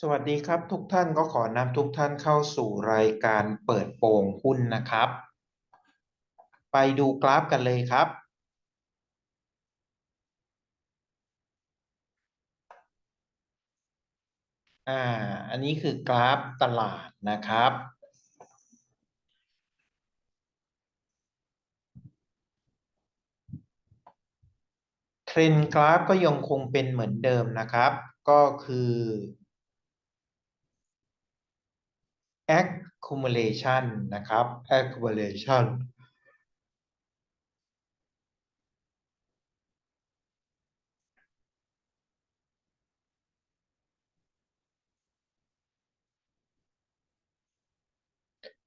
สวัสดีครับทุกท่านก็ขอนำทุกท่านเข้าสู่รายการเปิดโปงหุ้นนะครับ ไปดูกราฟกันเลยครับ อ่า อันนี้คือกราฟตลาดนะครับ เทรนด์กราฟก็ยังคงเป็นเหมือนเดิมนะครับ ก็คือ accumulation นะครับ accumulation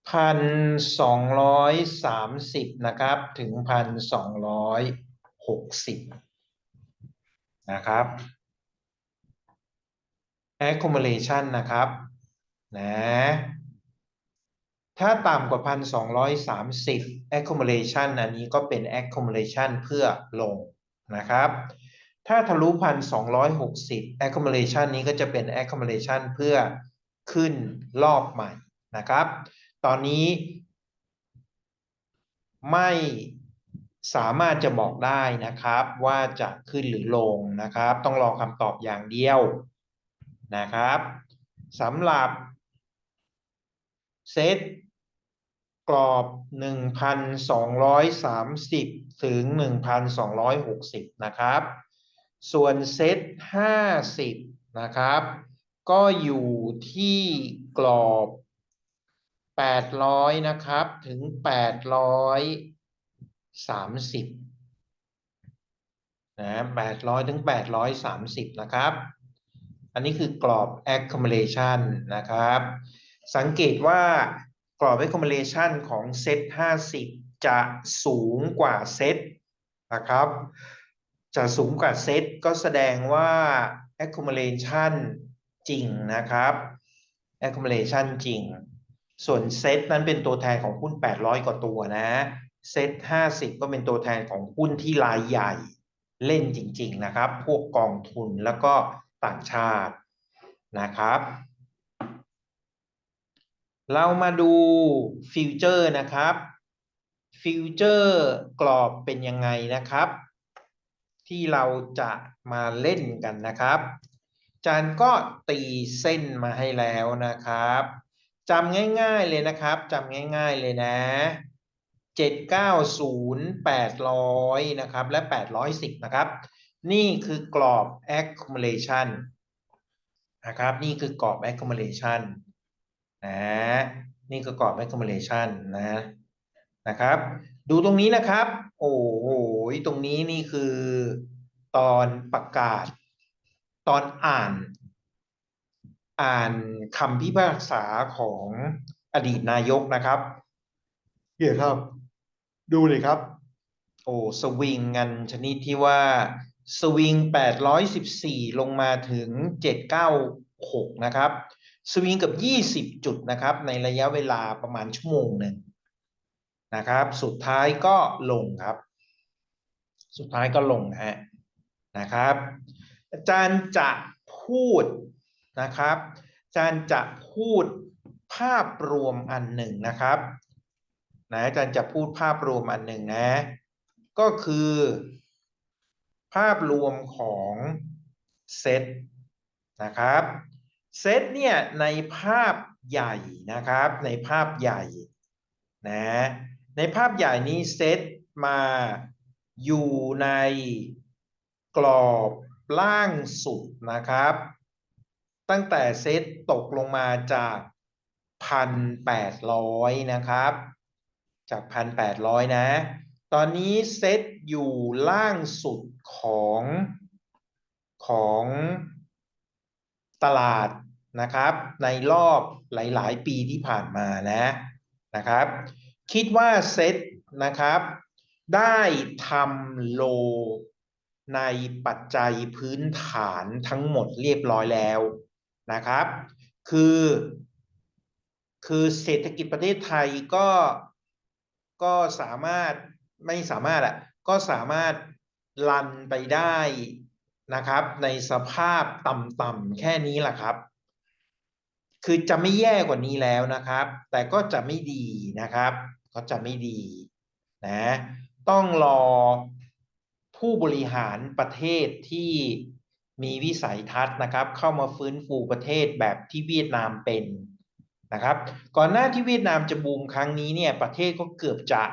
พันสองร้อยสามสิบนะครับ ถึงพันสองร้อยหกสิบนะครับ accumulation นะครับ นะ ถ้าต่ำกว่าพันสองร้อยสามสิบ accumulation อันนี้ก็เป็น accumulation เพื่อลงนะครับ ถ้าทะลุพันสองร้อยหกสิบ accumulation นี้ก็จะเป็น accumulation เพื่อขึ้นรอบใหม่นะครับ ตอนนี้ ไม่สามารถจะบอกได้นะครับว่าจะขึ้นหรือลงนะครับ ต้องรอคำตอบอย่างเดียวนะครับสำหรับเซต กรอบ 1,230 ถึง 1,260 นะครับ ส่วนเซต 50 นะครับ ก็อยู่ที่กรอบ 800 นะครับ ถึง 830 นะ 800 ถึง 830 นะครับ อันนี้คือกรอบ accumulation นะครับ สังเกตว่า กรอบ accumulation ของเซต50 จะสูงกว่าเซตนะครับ จะสูงกว่าเซตก็แสดงว่า accumulation จริงนะครับ accumulation จริง ส่วนเซตนั้นเป็นตัวแทนของหุ้น 800 กว่าตัวนะเซต50 ก็เป็นตัวแทนของหุ้นที่รายใหญ่เล่นจริง ๆ นะครับ พวกกองทุนแล้วก็ต่างชาตินะครับ เรามาดูฟิวเจอร์นะครับฟิวเจอร์กรอบเป็นยังไงนะครับ ที่เราจะมาเล่นกันนะครับจานก็ตีเส้นมาให้แล้วนะครับจำง่ายๆเลยนะครับจำง่ายๆเลยนะ790 800นะครับและ 810นะครับ นี่คือกรอบ accumulation นะครับ นี่คือกรอบ accumulation นะนี่คือกรอบ accumulation นะนะครับ ดูตรงนี้นะครับ โอ้โหตรงนี้นี่คือตอนประกาศ ตอนอ่าน อ่านคำพิพากษาของอดีตนายกนะครับเดี๋ยวครับ ดูเลยครับ โอ้สวิงกันชนิดที่ว่าสวิง 814 ลงมาถึง 796 นะครับ สวิงกับ 20 จุดนะครับ ในระยะเวลาประมาณชั่วโมงหนึ่งนะครับ สุดท้ายก็ลงครับ สุดท้ายก็ลงฮะนะครับ อาจารย์จะพูดนะครับ อาจารย์จะพูดภาพรวมอันหนึ่งนะครับนะอาจารย์จะพูดภาพรวมอันหนึ่งนะ ก็คือ ภาพรวมของเซตนะครับ เซตเนี่ยในภาพใหญ่นะครับ ในภาพใหญ่นะในภาพใหญ่นี้เซตมาอยู่ในกรอบล่างสุดนะครับ ตั้งแต่เซตตกลงมาจากพันแปดร้อยนะครับ จากพันแปดร้อยนะ ตอนนี้เซตอยู่ล่างสุดของของ ตลาดนะครับ ในรอบหลาย ๆ ปีที่ผ่านมานะนะครับ คิดว่าเซตนะครับ ได้ทำโลในปัจจัยพื้นฐานทั้งหมดเรียบร้อยแล้วนะครับ คือ คือเศรษฐกิจประเทศไทยก็ก็สามารถไม่สามารถอะก็สามารถลันไปได้ นะครับ ในสภาพต่ำๆแค่นี้แหละครับ คือจะไม่แย่กว่านี้แล้วนะครับ แต่ก็จะไม่ดีนะครับก็จะไม่ดีนะต้องรอผู้บริหารประเทศที่มีวิสัยทัศน์นะครับ เข้ามาฟื้นฟูประเทศแบบที่เวียดนามเป็นนะครับ ก่อนหน้าที่เวียดนามจะบูมครั้งนี้เนี่ยประเทศก็เกือบจะ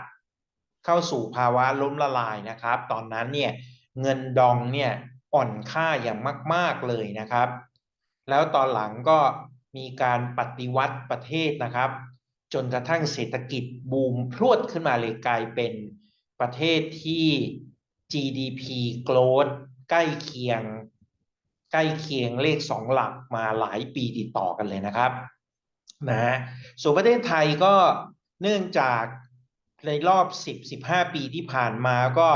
เข้าสู่ภาวะล้มละลายนะครับ ตอนนั้นเนี่ยเงินดองเนี่ย อ่อนค่าอย่างมาก ๆ เลยนะครับ แล้วตอนหลังก็มีการปฏิวัติประเทศนะครับ จนกระทั่งเศรษฐกิจบูมพรวดขึ้นมาเลยกลายเป็นประเทศที่ GDP growth ใกล้เคียง ใกล้เคียงเลขสองหลักมาหลายปีติดต่อกันเลยนะครับนะส่วนประเทศไทยก็เนื่องจากในรอบ 10-15 ปีที่ผ่านมาก็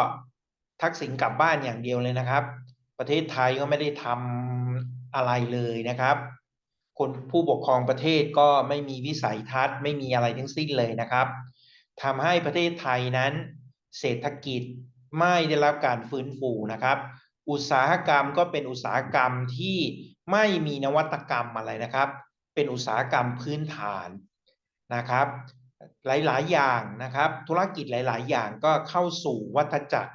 ทักษิณกลับบ้านอย่างเดียวเลยนะครับ ประเทศไทยก็ไม่ได้ทำอะไรเลยนะครับ คนผู้ปกครองประเทศก็ไม่มีวิสัยทัศน์ ไม่มีอะไรทั้งสิ้นเลยนะครับทำให้ประเทศไทยนั้น เศรษฐกิจไม่ได้รับการฟื้นฟูนะครับ อุตสาหกรรมก็เป็นอุตสาหกรรมที่ไม่มีนวัตกรรมอะไรนะครับ เป็นอุตสาหกรรมพื้นฐานนะครับ หลายๆ อย่างนะครับ ธุรกิจหลาย ๆ อย่างก็เข้าสู่วัฏจักร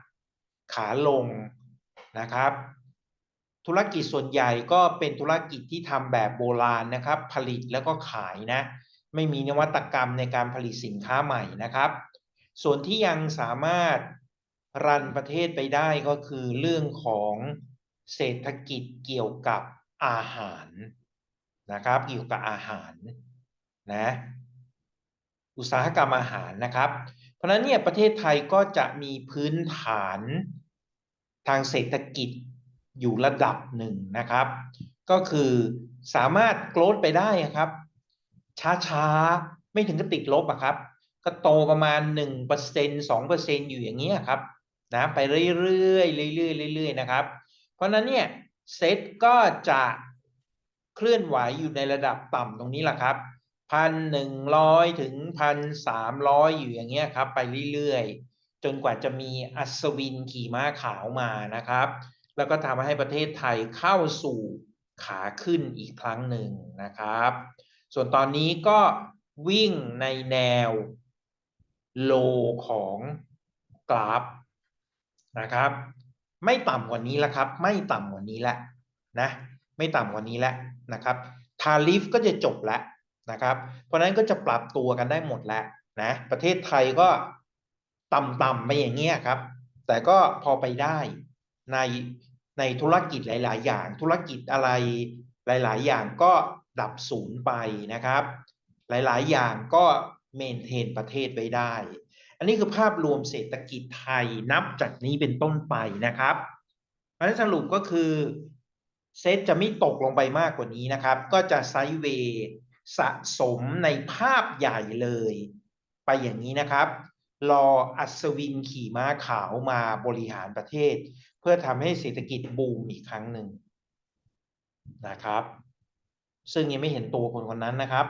ขาลง นะครับ ธุรกิจส่วนใหญ่ก็เป็นธุรกิจที่ทำแบบโบราณนะครับ ผลิตแล้วก็ขายนะ ไม่มีนวัตกรรมในการผลิตสินค้าใหม่นะครับ ส่วนที่ยังสามารถรันประเทศไปได้ก็คือเรื่องของเศรษฐกิจเกี่ยวกับอาหารนะครับ เกี่ยวกับอาหารนะอุตสาหกรรมอาหารนะครับ เพราะฉะนั้นเนี่ยประเทศไทยก็จะมีพื้นฐาน ทางเศรษฐกิจอยู่ระดับหนึ่งนะครับ ก็คือสามารถโกรธไปได้ครับ ช้าๆ ไม่ถึงกับติดลบอะครับ ก็โตประมาณ 1% 2%อยู่อย่างนี้ยครับนะไปเรื่อยๆเรื่อยๆเรื่อยๆนะครับ เพราะนั้นเนี่ยเซตก็จะเคลื่อนไหวอยู่ในระดับต่ำตรงนี้แหละครับพันหนึ่งร้อยถึงพันสามร้อยอยู่อย่างเงี้ยครับ ไปเรื่อยๆ จนกว่าจะมีอัศวินขี่ม้าขาวมานะครับ แล้วก็ทำให้ประเทศไทยเข้าสู่ขาขึ้นอีกครั้งหนึ่งนะครับ ส่วนตอนนี้ก็วิ่งในแนวโลของกราฟนะครับ ไม่ต่ำกว่านี้แล้วครับ ไม่ต่ำกว่านี้แล้วนะไม่ต่ำกว่านี้แล้วนะครับทาริฟก็จะจบแล้วนะครับ เพราะนั้นก็จะปรับตัวกันได้หมดแล้วนะประเทศไทยก็ ต่ำๆไปอย่างเงี้ยครับ แต่ก็พอไปได้ในในธุรกิจหลาย ๆ อย่าง ธุรกิจอะไรหลาย ๆ อย่างก็ดับศูนย์ไปนะครับ หลาย ๆ อย่างก็เมนเทนประเทศไว้ได้ อันนี้คือภาพรวมเศรษฐกิจไทยนับจากนี้เป็นต้นไปนะครับเพราะฉะนั้นสรุปก็คือเซตจะไม่ตกลงไปมากกว่านี้นะครับ ก็จะไซด์เวย์สะสมในภาพใหญ่เลย ไปอย่างนี้นะครับ รออัศวินขี่ม้าขาวมาบริหารประเทศ เพื่อทำให้เศรษฐกิจบูมอีกครั้งหนึ่งนะครับ ซึ่งยังไม่เห็นตัวคนคนนั้นนะครับ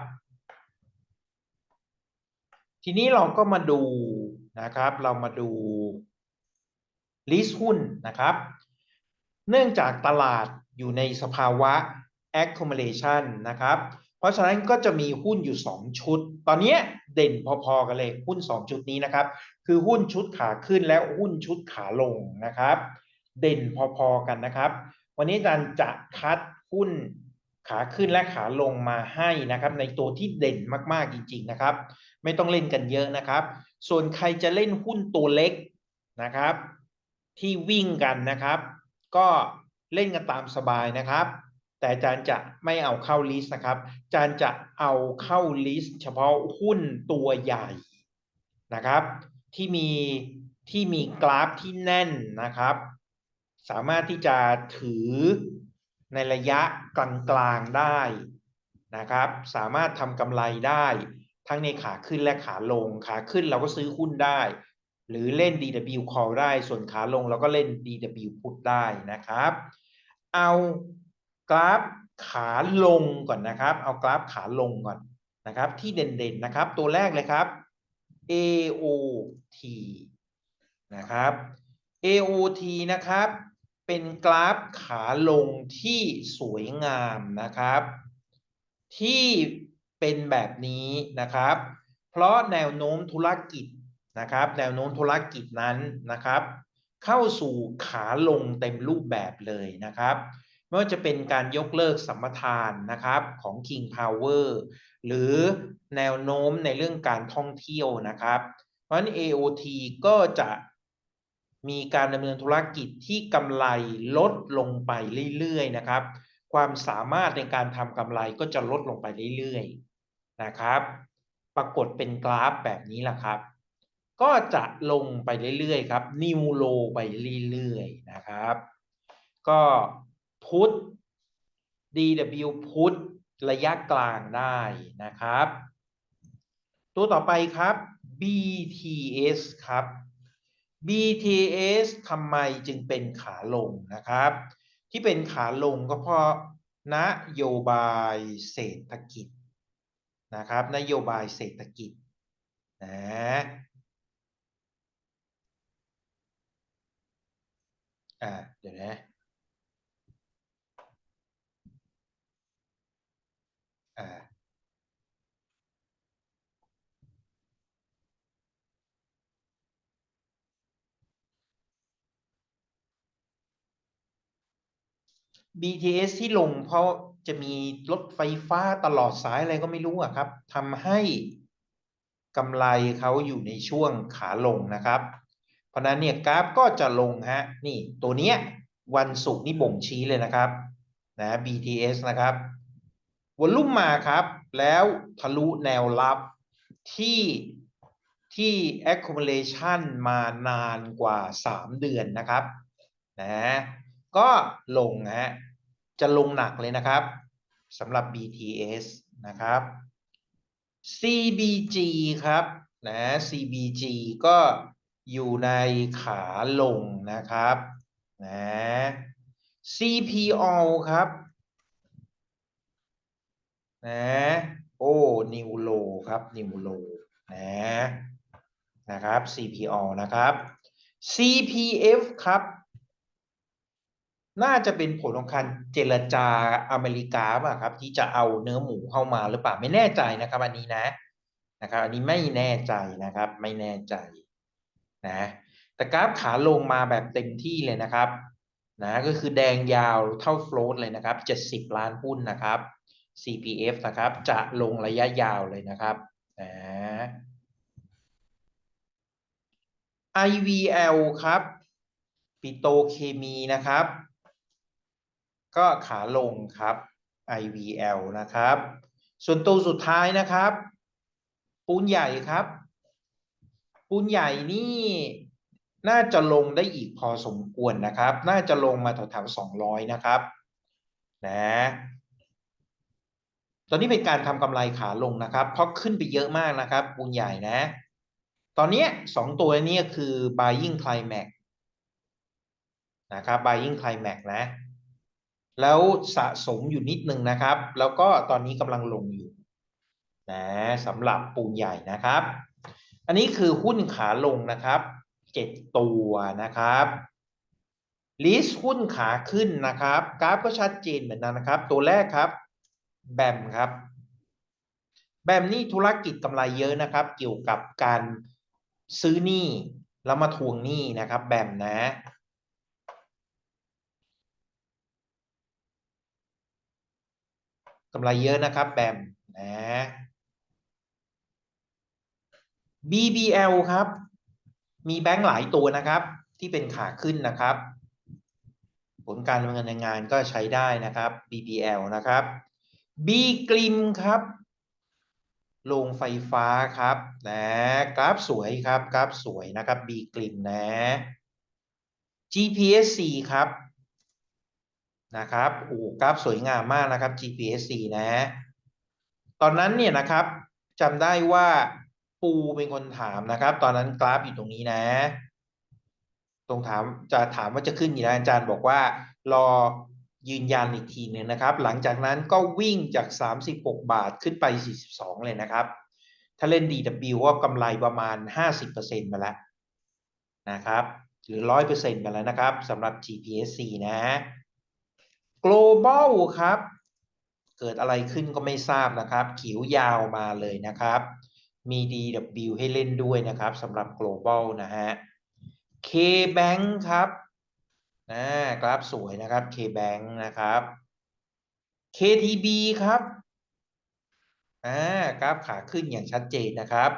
ทีนี้เราก็มาดูนะครับ เรามาดูลิสต์หุ้นนะครับ เนื่องจากตลาดอยู่ในสภาวะ accumulation นะครับ ราะฉะนั้นก็จะมีหุ้นอยู่ 2 ชุด ตอนนี้เด่นพอๆกันเลยหุ้น 2 ชุดนี้นะครับ คือหุ้นชุดขาขึ้นและหุ้นชุดขาลงนะครับ เด่นพอๆกันนะครับ วันนี้อาจารย์จะคัดหุ้นขาขึ้นและขาลงมาให้นะครับ ในตัวที่เด่นมากๆจริง ๆนะครับ ไม่ต้องเล่นกันเยอะนะครับ ส่วนใครจะเล่นหุ้นตัวเล็กนะครับ ที่วิ่งกันนะครับ ก็เล่นกันตามสบายนะครับ แต่อาจารย์จะไม่เอาเข้าลิสต์นะครับอาจารย์จะเอาเข้าลิสต์เฉพาะหุ้นตัวใหญ่นะครับ ที่มีที่มีกราฟที่แน่นนะครับ สามารถที่จะถือในระยะกลางๆได้นะครับ สามารถทำกำไรได้ทั้งในขาขึ้นและขาลง ขาขึ้นเราก็ซื้อหุ้นได้ หรือเล่น DW call ได้ ส่วนขาลงเราก็เล่น DW put ได้นะครับ เอา กราฟขาลงก่อนนะครับ เอากราฟขาลงก่อนนะครับ ที่เด่นๆนะครับ ตัวแรกเลยครับ AOT นะครับ AOT นะครับ เป็นกราฟขาลงที่สวยงามนะครับ ที่เป็นแบบนี้นะครับ เพราะแนวโน้มธุรกิจนะครับ แนวโน้มธุรกิจนั้นนะครับ เข้าสู่ขาลงเต็มรูปแบบเลยนะครับ ไม่ว่าจะเป็นการยกเลิกสัมปทานนะครับของ King Power หรือแนวโน้มในเรื่องการท่องเที่ยวนะครับ เพราะฉะนั้น AOT ก็จะมีการดำเนินธุรกิจที่กำไรลดลงไปเรื่อยๆนะครับ ความสามารถในการทำกำไรก็จะลดลงไปเรื่อยๆนะครับ ปรากฏเป็นกราฟแบบนี้แหละครับ ก็จะลงไปเรื่อยๆครับนิวโลไปเรื่อยๆนะครับ ก็ พุท DW พุทระยะกลางได้นะครับ ตัวต่อไปครับ BTS ครับ BTS ทำไมจึงเป็นขาลงนะครับ ที่เป็นขาลงก็เพราะนโยบายเศรษฐกิจนะครับ นโยบายเศรษฐกิจนะอ่าเดี๋ยวนะอ่า BTS ที่ลงเพราะจะมีรถไฟฟ้าตลอดสายอะไรก็ไม่รู้อะครับทำให้กำไรเขาอยู่ในช่วงขาลงนะครับ เพราะนั้นเนี่ยกราฟก็จะลงฮะนี่ตัวเนี้ยวันศุกร์นี่บ่งชี้เลยนะครับนะ BTS นะครับวอลุ่มมาครับ แล้วทะลุแนวรับที่ที่ accumulation มานานกว่า 3 เดือนนะครับนะก็ลงฮะ จะลงหนักเลยนะครับสำหรับ BTS นะครับ CBG ครับนะ CBG ก็อยู่ในขาลงนะครับนะ CPO ครับนะโอ้นิวโลครับนิวโลนะนะครับ CPO นะครับ CPF ครับ น่าจะเป็นผลของการเจรจาอเมริกาป่ะครับ ที่จะเอาเนื้อหมูเข้ามาหรือเปล่าไม่แน่ใจนะครับ อันนี้นะนะครับ อันนี้ไม่แน่ใจนะครับ ไม่แน่ใจนะแต่กราฟขาลงมาแบบเต็มที่เลยนะครับนะก็คือแดงยาวเท่าโฟลตเลยนะครับ 70 ล้านหุ้นนะครับ CPF นะครับ จะลงระยะยาวเลยนะครับนะ IVL ครับ ปิโตเคมีนะครับ ก็ขาลงครับ IVL นะครับ ส่วนตัวสุดท้ายนะครับ ปูนใหญ่ครับ ปูนใหญ่นี่น่าจะลงได้อีกพอสมควรนะครับ น่าจะลงมาแถวๆสองร้อยนะครับ นะ ตอนนี้เป็นการทำกำไรขาลงนะครับ เพราะขึ้นไปเยอะมากนะครับ ปูนใหญ่นะ ตอนนี้สองตัวนี้คือ buying climax นะครับ buying climax นะ แล้วสะสมอยู่นิดนึงนะครับ แล้วก็ตอนนี้กำลังลงอยู่นะสำหรับปูนใหญ่นะครับ อันนี้คือหุ้นขาลงนะครับเจ็ดตัวนะครับลิสหุ้นขาขึ้นนะครับ กราฟก็ชัดเจนเหมือนกันนะครับ ตัวแรกครับ แบมครับ แบมนี่ธุรกิจกำไรเยอะนะครับ เกี่ยวกับการซื้อหนี้แล้วมาทวงหนี้นะครับ แบมนะ กำไรเยอะนะครับแบมนะ BBL ครับ มีแบงค์หลายตัวนะครับ ที่เป็นขาขึ้นนะครับ ผลการดำเนินงานก็ใช้ได้นะครับ BBL นะครับ B กลิมครับโรงไฟฟ้าครับนะกราฟสวยครับกราฟสวยนะครับ B กลิมนะ GPSC ครับ นะครับโอ้กราฟสวยงามมากนะครับ GPSC นะ ตอนนั้นเนี่ยนะครับจำได้ว่าปูเป็นคนถามนะครับ ตอนนั้นกราฟอยู่ตรงนี้นะ ตรงถามจะถามว่าจะขึ้นอยู่นะอาจารย์บอกว่ารอยืนยันอีกทีหนึ่งนะครับ หลังจากนั้นก็วิ่งจาก 36 บาทขึ้นไป 42 เลยนะครับ ถ้าเล่น DW ก็กำไรประมาณ 50%มาแล้วนะครับ หรือ 100%มาแล้วนะครับสำหรับ GPSC นะ global ครับ เกิดอะไรขึ้นก็ไม่ทราบนะครับขิวยาวมาเลยนะครับ มี DW ให้เล่นด้วยนะครับสำหรับ global นะฮะ KBank ครับนะกราฟสวยนะครับ KBank นะครับ KTB ครับอ่ากราฟขาขึ้นอย่างชัดเจนนะครับ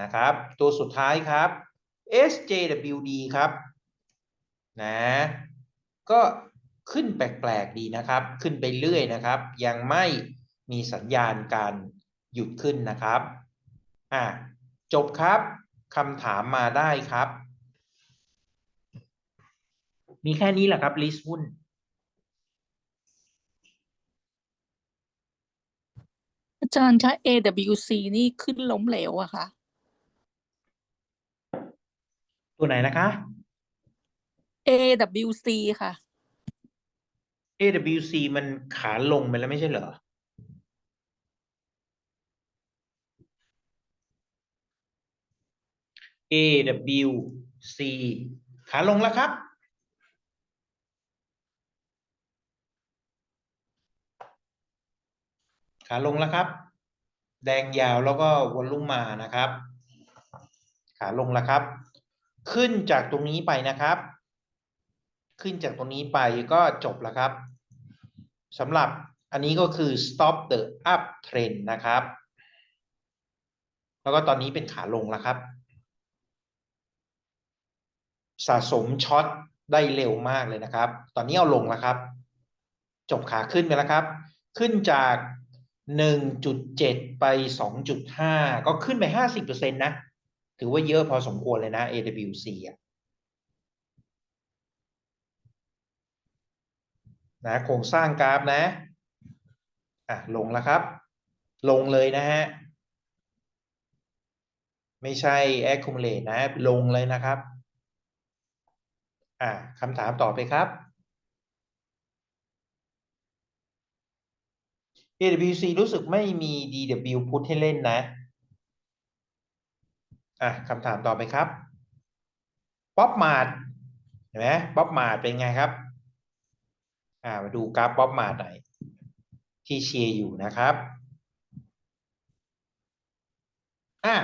นะครับ ตัวสุดท้ายครับ SJWD ครับนะก็ ขึ้นแปลกๆดีนะครับ ขึ้นไปเรื่อยนะครับ ยังไม่มีสัญญาณการหยุดขึ้นนะครับอ่าจบครับคำถามมาได้ครับ มีแค่นี้แหละครับลิสต์หุ้นอาจารย์คะ AWC นี่ขึ้นล้มเหลวอะค่ะตัวไหนนะคะ AWC ค่ะ AWC มันขาลงไปแล้วไม่ใช่เหรอ AWC ขาลงแล้วครับ ขาลงแล้วครับ แดงยาวแล้วก็วนลุ่มมานะครับ ขาลงแล้วครับ ขึ้นจากตรงนี้ไปนะครับ ขึ้นจากตรงนี้ไปก็จบแล้วครับ สำหรับอันนี้ก็คือ stop the up trend นะครับ แล้วก็ตอนนี้เป็นขาลงแล้วครับ สะสมช็อตได้เร็วมากเลยนะครับ ตอนนี้เอาลงแล้วครับ จบขาขึ้นไปแล้วครับ ขึ้นจาก 1.7 ไป 2.5 ก็ขึ้นไป 50%นะ ถือว่าเยอะพอสมควรเลยนะ AWC อะ นะโครงสร้างกราฟนะอะลงแล้วครับ ลงเลยนะฮะไม่ใช่ accumulate นะลงเลยนะครับอะคำถามต่อไปครับ AWC รู้สึกไม่มี DW พุทให้เล่นนะอะคำถามต่อไปครับป๊อปมาดเห็นไหมป๊อปมาดเป็นไงครับ อ่ามาดูกราฟป๊อปมาดหน ที่เชียร์อยู่นะครับอะ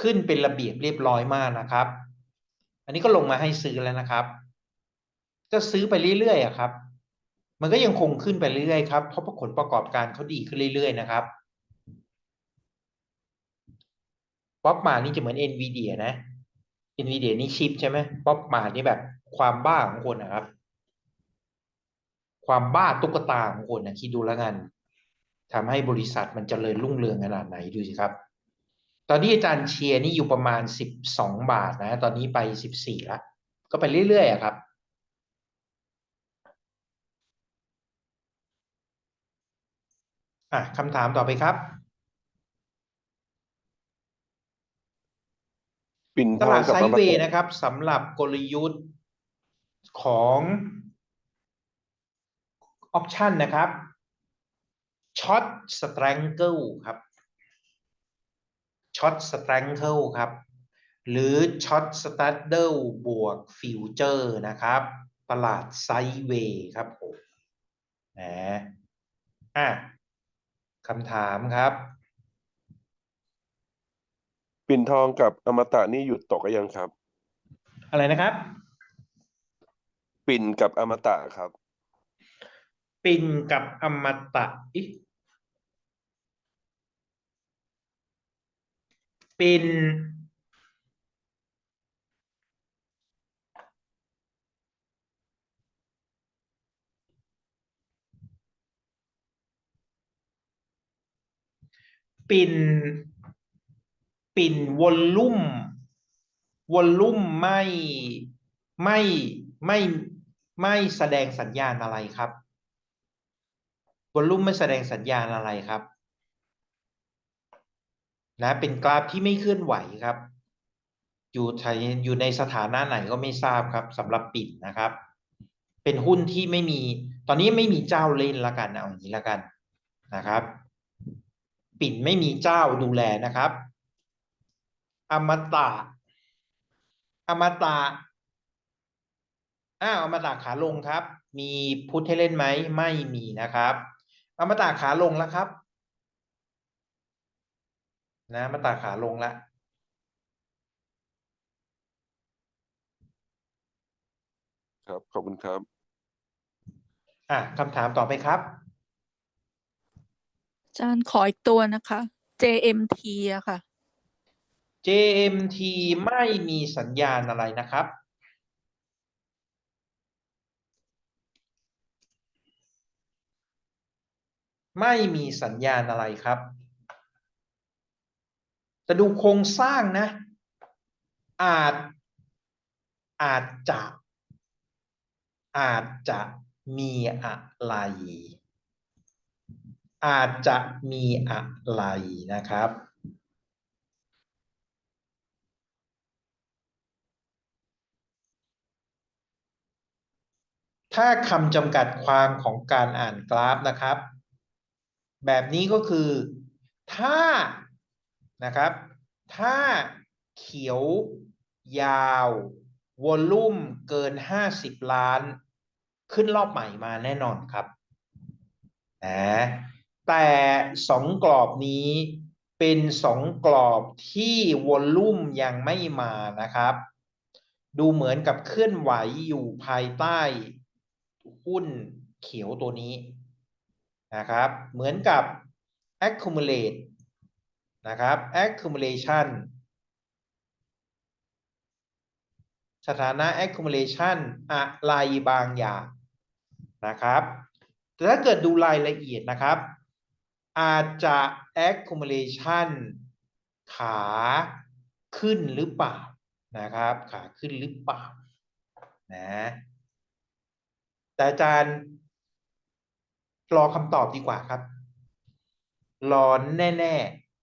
ขึ้นเป็นระเบียบเรียบร้อยมากนะครับ อันนี้ก็ลงมาให้ซื้อแล้วนะครับ ก็ซื้อไปเรื่อยๆอครับ มันก็ยังคงขึ้นไปเรื่อยๆครับ เพราะผลประกอบการเขาดีขึ้นเรื่อยๆนะครับป๊อปมานี่จะเหมือน NVIDIA นะ NVIDIA นี่ชิปใช่ไหมป๊อปมานี่แบบความบ้าของคนนะครับ ความบ้าตุ๊กตาของคนนะคิดดูแล้วกันทำให้บริษัทมันจเจริญรุ่งเรืองขนาดไหนดูสิครับ ตอนนี้อาจารย์เชียร์นี่อยู่ประมาณสิบสองบาทนะ ตอนนี้ไปสิบสี่แล้วก็ไปเรื่อยๆอะครับอะคำถามต่อไปครับปิ่นตทอลางดกับไซอด์มเวย์ตะนะครับสำหรับกลยุทธ์ของ ออ t ชั่นนะครับช็อตส t ตร a งเกิลครับช็อตส t ตร a งเกิลครับ หรือช็อตสต a ดเดิลบวกฟิวเจอร์นะครับ ตลาดไซด์เวย์ครับผมนะอะคำถามครับ ปิ่นทองกับอมตะนี่หยุดตกหรือยังครับ อะไรนะครับ ปิ่นกับอมตะครับ ปินกับอมตะอิปินปินปิ่นวอลลุ่มวอลลุ่มไม่ไม่ไม่ไม่แสดงสัญญาณอะไรครับ วอลลุ่มไม่แสดงสัญญาณอะไรครับนะเป็นกราฟที่ไม่เคลื่อนไหวครับ อยู่ในอยู่ในสถานะไหนก็ไม่ทราบครับสำหรับปิดนะครับ เป็นหุ้นที่ไม่มี ตอนนี้ไม่มีเจ้าเล่นละกันเอาอย่างนี้ละกันนะครับ ปิ่นไม่มีเจ้าดูแลนะครับ อมตะ อมตะอ้าวอมตะขาลงครับ มีพุทธให้เล่นไหมไม่มีนะครับ อมตะขาลงแล้วครับนะอมตะขาลงแล้วครับ ขอบคุณครับ อะคำถามต่อไปครับ อาจารย์ขออีกตัวนะคะ JMT อะค่ะ JMT ไม่มีสัญญาณอะไรนะครับ ไม่มีสัญญาณอะไรครับแต่ดูโครงสร้างนะ อาจ อาจจะ อาจจะมีอะไร อาจจะมีอะไรนะครับ ถ้าคำจำกัดความของการอ่านกราฟนะครับ แบบนี้ก็คือ ถ้านะครับ ถ้าเขียวยาววอลลุ่มเกิน 50 ล้าน ขึ้นรอบใหม่มาแน่นอนครับนะแต่สองกรอบนี้เป็นสองกรอบที่วอลลุ่มยังไม่มานะครับ ดูเหมือนกับเคลื่อนไหวอยู่ภายใต้หุ้นเขียวตัวนี้ นะครับ เหมือนกับ accumulate นะครับ accumulation สถานะ accumulation อะไรบางอย่างนะครับ แต่ถ้าเกิดดูรายละเอียดนะครับ อาจจะ accumulation ขาขึ้นหรือเปล่านะครับ ขาขึ้นหรือเปล่านะแต่อาจารย์ รอคำตอบดีกว่าครับ รอแน่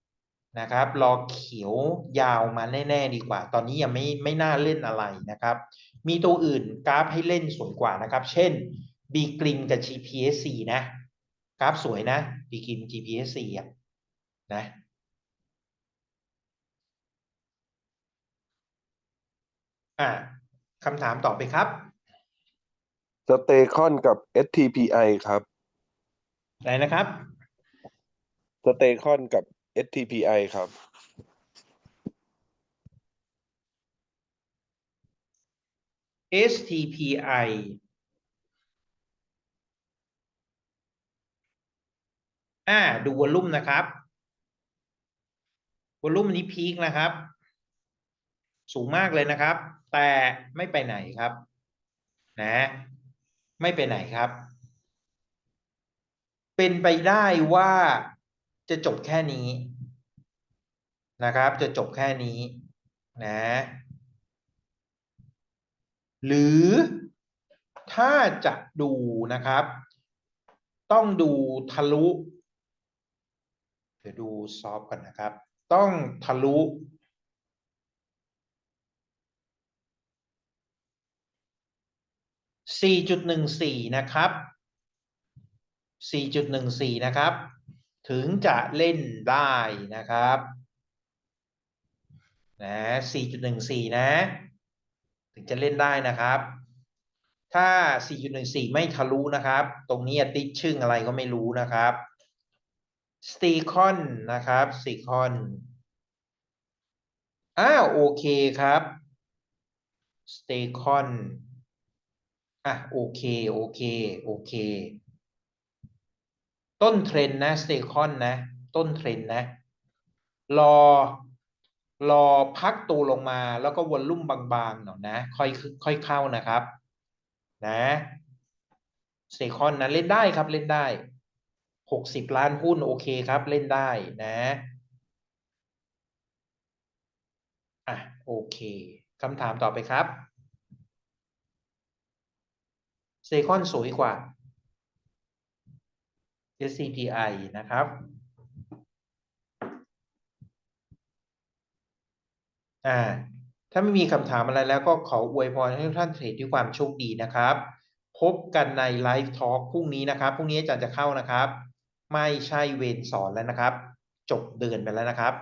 ๆนะครับ รอเขียวยาวมาแน่ๆดีกว่า ตอนนี้ยังไม่ไม่น่าเล่นอะไรนะครับ มีตัวอื่นกราฟให้เล่นสวยกว่านะครับ เช่น b กริมกับ GPSC นะ กราฟสวยนะ b กริม GPSC อะนะอ่าคำถามต่อไปครับสเตคอนกับ STPI ครับ ไหนนะครับ สเตคอนกับ STPI ครับ STPI อ่า ดูวอลลุ่มนะครับวอลลุ่มนี้พีคนะครับ สูงมากเลยนะครับ แต่ไม่ไปไหนครับ นะ ไม่ไปไหนครับ เป็นไปได้ว่าจะจบแค่นี้นะครับ จะจบแค่นี้นะหรือถ้าจะดูนะครับ ต้องดูทะลุเดี๋ยวดูซอฟต์กันนะครับ ต้องทะลุ4.14 นะครับ 4.14 นะครับ ถึงจะเล่นได้นะครับนะ4.14 นะ ถึงจะเล่นได้นะครับ ถ้า 4.14 ไม่ทะลุนะครับ ตรงนี้ติดชึ่งอะไรก็ไม่รู้นะครับสตีคอนนะครับสตีคอนอ้าวโอเคครับสเตคอนอะโอเค โอเค โอเค ต้นเทรนนะสเตคอนนะ ต้นเทรนนะ รอรอพักตัวลงมาแล้วก็วอลลุ่มบางๆหน่อยนะ ค่อยค่อยเข้านะครับ นะสเตคอนนะเล่นได้ครับเล่นได้หกสิบล้านหุ้นโอเคครับ เล่นได้นะอะโอเคคำถามต่อไปครับเซคอนสวยกว่า SCPI นะครับ อ่า ถ้าไม่มีคำถามอะไรแล้วก็ขออวยพรให้ทุกท่านเทรดด้วยความโชคดีนะครับ พบกันในไลฟ์ทอล์กพรุ่งนี้นะครับ พรุ่งนี้อาจารย์จะเข้านะครับ ไม่ใช่เวรสอนแล้วนะครับ จบเดือนไปแล้วนะครับ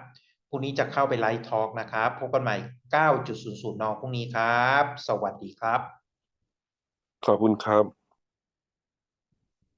พรุ่งนี้จะเข้าไปไลฟ์ทอล์กนะครับ พบกันใหม่ 9.00นพรุ่งนี้ครับ สวัสดีครับ ขอบคุณครับ